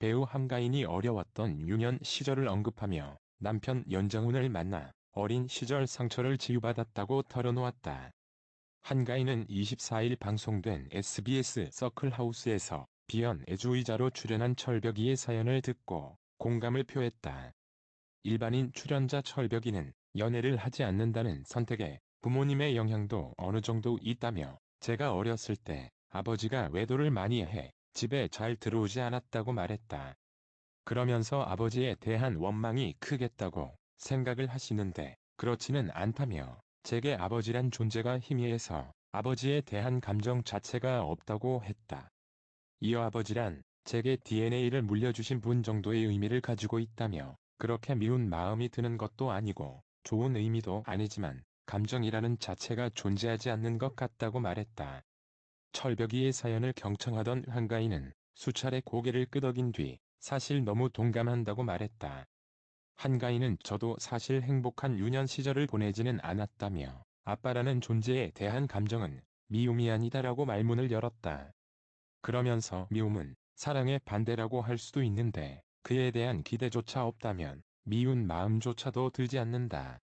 배우 한가인이 어려웠던 유년 시절을 언급하며 남편 연정훈을 만나 어린 시절 상처를 치유받았다고 털어놓았다. 한가인은 24일 방송된 SBS 서클하우스에서 비연 애주의자로 출연한 철벽이의 사연을 듣고 공감을 표했다. 일반인 출연자 철벽이는 연애를 하지 않는다는 선택에 부모님의 영향도 어느 정도 있다며 제가 어렸을 때 아버지가 외도를 많이 해 집에 잘 들어오지 않았다고 말했다. 그러면서 아버지에 대한 원망이 크겠다고 생각을 하시는데 그렇지는 않다며 제게 아버지란 존재가 희미해서 아버지에 대한 감정 자체가 없다고 했다. 이어 아버지란 제게 DNA를 물려주신 분 정도의 의미를 가지고 있다며 그렇게 미운 마음이 드는 것도 아니고 좋은 의미도 아니지만 감정이라는 자체가 존재하지 않는 것 같다고 말했다. 철벽이의 사연을 경청하던 한가인은 수차례 고개를 끄덕인 뒤 사실 너무 동감한다고 말했다. 한가인은 저도 사실 행복한 유년 시절을 보내지는 않았다며 아빠라는 존재에 대한 감정은 미움이 아니다라고 말문을 열었다. 그러면서 미움은 사랑의 반대라고 할 수도 있는데 그에 대한 기대조차 없다면 미운 마음조차도 들지 않는다.